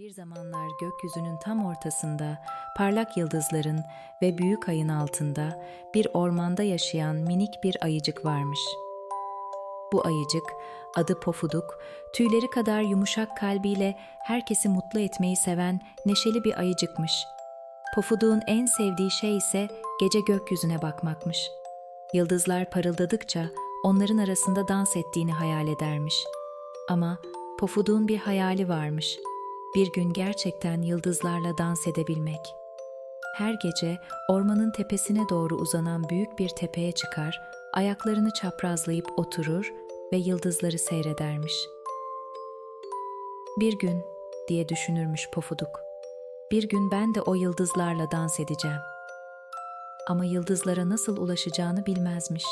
Bir zamanlar gökyüzünün tam ortasında, parlak yıldızların ve büyük ayın altında bir ormanda yaşayan minik bir ayıcık varmış. Bu ayıcık, adı Pofuduk, tüyleri kadar yumuşak kalbiyle herkesi mutlu etmeyi seven neşeli bir ayıcıkmış. Pofuduk'un en sevdiği şey ise gece gökyüzüne bakmakmış. Yıldızlar parıldadıkça onların arasında dans ettiğini hayal edermiş. Ama Pofuduk'un bir hayali varmış. Bir gün gerçekten yıldızlarla dans edebilmek. Her gece ormanın tepesine doğru uzanan büyük bir tepeye çıkar, ayaklarını çaprazlayıp oturur ve yıldızları seyredermiş. Bir gün diye düşünürmüş Pofuduk. Bir gün ben de o yıldızlarla dans edeceğim. Ama yıldızlara nasıl ulaşacağını bilmezmiş.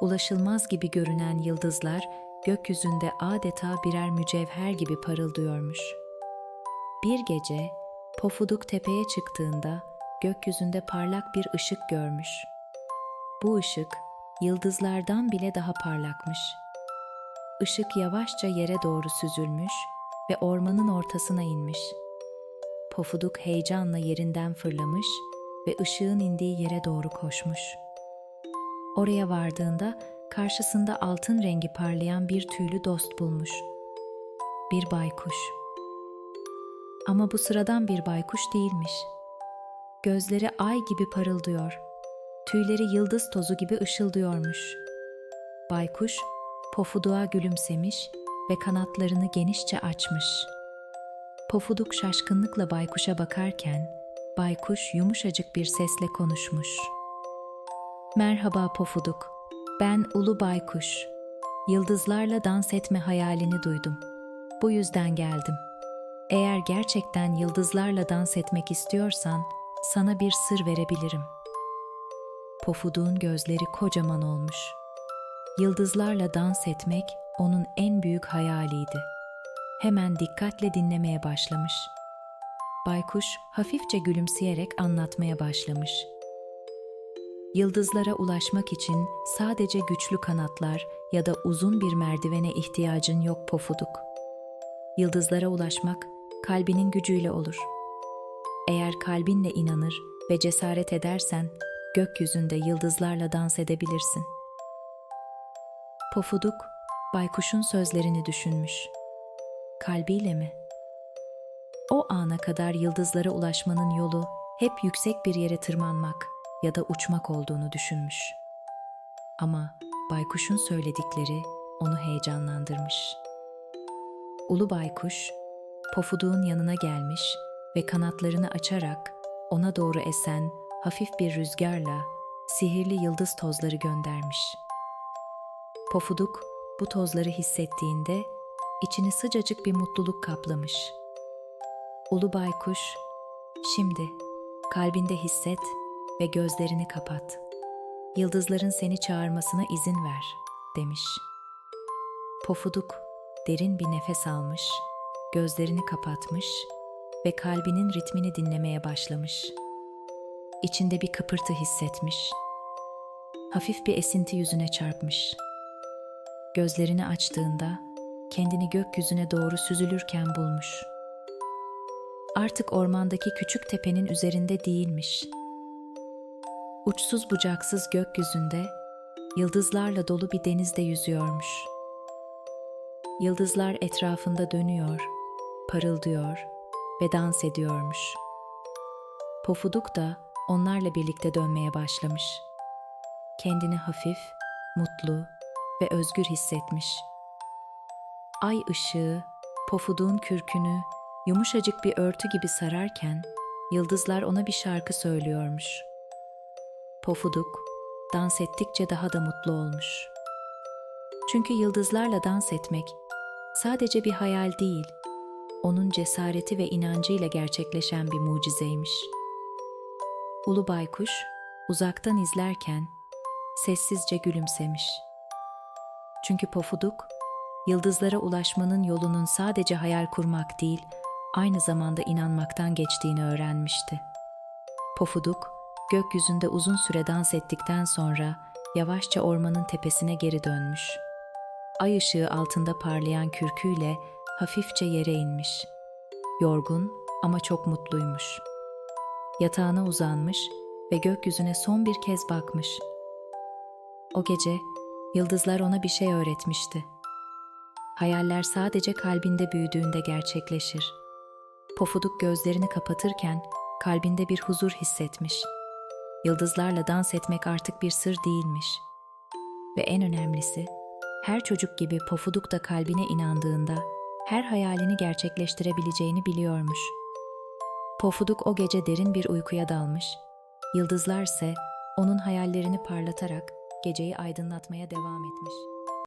Ulaşılmaz gibi görünen yıldızlar gökyüzünde adeta birer mücevher gibi parıldıyormuş. Bir gece Pofuduk tepeye çıktığında gökyüzünde parlak bir ışık görmüş. Bu ışık yıldızlardan bile daha parlakmış. Işık yavaşça yere doğru süzülmüş ve ormanın ortasına inmiş. Pofuduk heyecanla yerinden fırlamış ve ışığın indiği yere doğru koşmuş. Oraya vardığında karşısında altın rengi parlayan bir tüylü dost bulmuş. Bir baykuş. Ama bu sıradan bir baykuş değilmiş. Gözleri ay gibi parıldıyor. Tüyleri yıldız tozu gibi ışıldıyormuş. Baykuş Pofuduk'a gülümsemiş ve kanatlarını genişçe açmış. Pofuduk şaşkınlıkla baykuşa bakarken baykuş yumuşacık bir sesle konuşmuş. Merhaba Pofuduk. Ben Ulu Baykuş. Yıldızlarla dans etme hayalini duydum. Bu yüzden geldim. Eğer gerçekten yıldızlarla dans etmek istiyorsan sana bir sır verebilirim. Pofuduk'un gözleri kocaman olmuş. Yıldızlarla dans etmek onun en büyük hayaliydi. Hemen dikkatle dinlemeye başlamış. Baykuş hafifçe gülümseyerek anlatmaya başlamış. Yıldızlara ulaşmak için sadece güçlü kanatlar ya da uzun bir merdivene ihtiyacın yok Pofuduk. Yıldızlara ulaşmak kalbinin gücüyle olur. Eğer kalbinle inanır ve cesaret edersen gökyüzünde yıldızlarla dans edebilirsin. Pofuduk baykuşun sözlerini düşünmüş. Kalbiyle mi? O ana kadar yıldızlara ulaşmanın yolu hep yüksek bir yere tırmanmak ya da uçmak olduğunu düşünmüş. Ama baykuşun söyledikleri onu heyecanlandırmış. Ulu baykuş Pofuduk'un yanına gelmiş ve kanatlarını açarak ona doğru esen hafif bir rüzgarla sihirli yıldız tozları göndermiş. Pofuduk bu tozları hissettiğinde içini sıcacık bir mutluluk kaplamış. Ulu baykuş, şimdi kalbinde hisset ve gözlerini kapat. Yıldızların seni çağırmasına izin ver, demiş. Pofuduk derin bir nefes almış, gözlerini kapatmış ve kalbinin ritmini dinlemeye başlamış. İçinde bir kıpırtı hissetmiş. Hafif bir esinti yüzüne çarpmış. Gözlerini açtığında kendini gökyüzüne doğru süzülürken bulmuş. Artık ormandaki küçük tepenin üzerinde değilmiş. Uçsuz bucaksız gökyüzünde yıldızlarla dolu bir denizde yüzüyormuş. Yıldızlar etrafında dönüyor, parıldıyor ve dans ediyormuş. Pofuduk da onlarla birlikte dönmeye başlamış. Kendini hafif, mutlu ve özgür hissetmiş. Ay ışığı Pofuduk'un kürkünü yumuşacık bir örtü gibi sararken yıldızlar ona bir şarkı söylüyormuş. Pofuduk dans ettikçe daha da mutlu olmuş. Çünkü yıldızlarla dans etmek sadece bir hayal değil, onun cesareti ve inancıyla gerçekleşen bir mucizeymiş. Ulu baykuş uzaktan izlerken sessizce gülümsemiş. Çünkü Pofuduk yıldızlara ulaşmanın yolunun sadece hayal kurmak değil, aynı zamanda inanmaktan geçtiğini öğrenmişti. Pofuduk, gökyüzünde uzun süre dans ettikten sonra yavaşça ormanın tepesine geri dönmüş. Ay ışığı altında parlayan kürküyle hafifçe yere inmiş. yorgun ama çok mutluymuş. Yatağına uzanmış ve gökyüzüne son bir kez bakmış. O gece yıldızlar ona bir şey öğretmişti. Hayaller sadece kalbinde büyüdüğünde gerçekleşir. Pofuduk gözlerini kapatırken kalbinde bir huzur hissetmiş. Yıldızlarla dans etmek artık bir sır değilmiş. Ve en önemlisi, her çocuk gibi Pofuduk da kalbine inandığında her hayalini gerçekleştirebileceğini biliyormuş. Pofuduk o gece derin bir uykuya dalmış. Yıldızlar ise onun hayallerini parlatarak geceyi aydınlatmaya devam etmiş.